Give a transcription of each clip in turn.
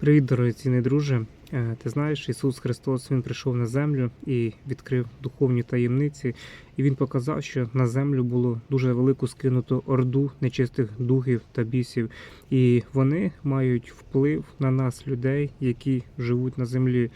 Привіт, дорогоцінний друже. Е, Ти знаєш, Ісус Христос Він прийшов на землю і відкрив духовні таємниці, і Він показав, що на землю було дуже велику скинуто орду нечистих духів та бісів, і вони мають вплив на нас, людей, які живуть на землі.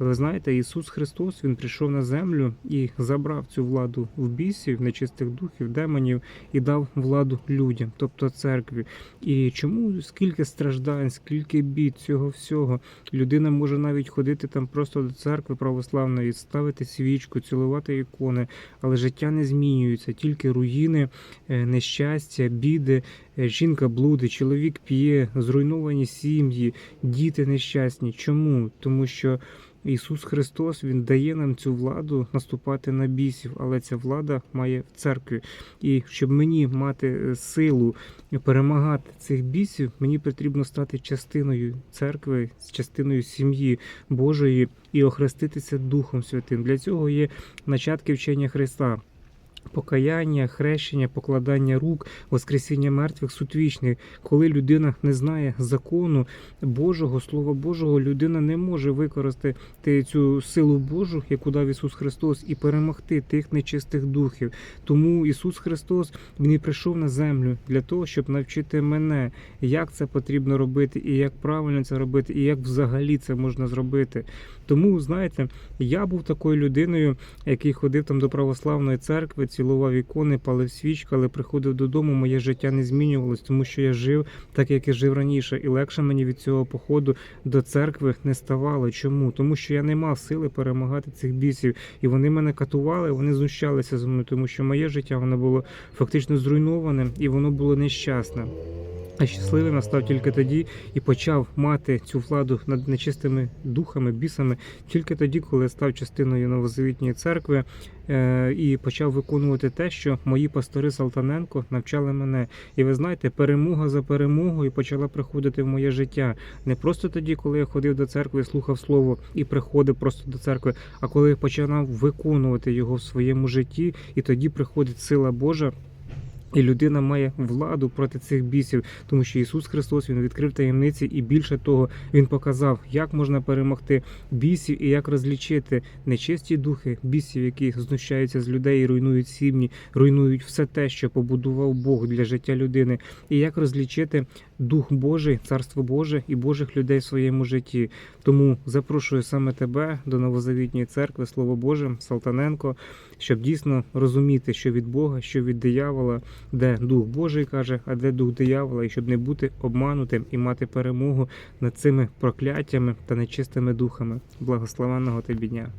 Ви знаєте, Ісус Христос Він прийшов на землю і забрав цю владу в бісів, нечистих духів, демонів і дав владу людям, тобто церкві. І чому скільки страждань, скільки бід цього всього? Людина може навіть ходити там просто до церкви православної, ставити свічку, цілувати ікони, але життя не змінюється, тільки руїни, е, нещастя, біди, е, жінка блудить, чоловік п'є, зруйновані сім'ї, діти нещасні. Чому? Тому що Ісус Христос Він дає нам цю владу наступати на бісів, але ця влада має в церкві. І щоб мені мати е, силу перемагати цих бісів, мені потрібно стати частиною церкви, частиною сім'ї Божої і охреститися Духом Святим. Для цього є начатки вчення Христа. Покаяння, хрещення, покладання рук, воскресіння мертвих сутвічних. Коли людина не знає закону Божого, Слова Божого, людина не може використати цю силу Божу, яку дав Ісус Христос, і перемогти тих нечистих духів. Тому Ісус Христос Він і прийшов на землю для того, щоб навчити мене, як це потрібно робити, і як правильно це робити, і як взагалі це можна зробити. Тому, знаєте, я був такою людиною, який ходив там до православної церкви, цілував ікони, палив свічки, але приходив додому, моє життя не змінювалось, тому що я жив так, як я жив раніше, і легше мені від цього походу до церкви не ставало. Чому? Тому що я не мав сили перемагати цих бісів, і вони мене катували, вони знущалися з мною, тому що моє життя воно було фактично зруйноване і воно було нещасне. А щасливим я став тільки тоді і почав мати цю владу над нечистими духами, бісами, тільки тоді, коли став частиною новозавітньої церкви е, і почав виконувати те, що мої пастори Салтаненко навчали мене. І ви знаєте, перемога за перемогою почала приходити в моє життя. Не просто тоді, коли я ходив до церкви, слухав слово і приходив просто до церкви, а коли починав виконувати його в своєму житті, і тоді приходить сила Божа. І людина має владу проти цих бісів, тому що Ісус Христос Він відкрив таємниці, і більше того, Він показав, як можна перемогти бісів і як розлічити нечисті духи, бісів, які знущаються з людей, і руйнують сім'ї, руйнують все те, що побудував Бог для життя людини, і як розлічити Дух Божий, Царство Боже і Божих людей в своєму житті. Тому запрошую саме тебе до новозавітньої церкви, Слово Боже, Салтаненко, щоб дійсно розуміти, що від Бога, що від диявола, де Дух Божий каже, а де Дух диявола, і щоб не бути обманутим і мати перемогу над цими прокляттями та нечистими духами. Благословенного тобі дня!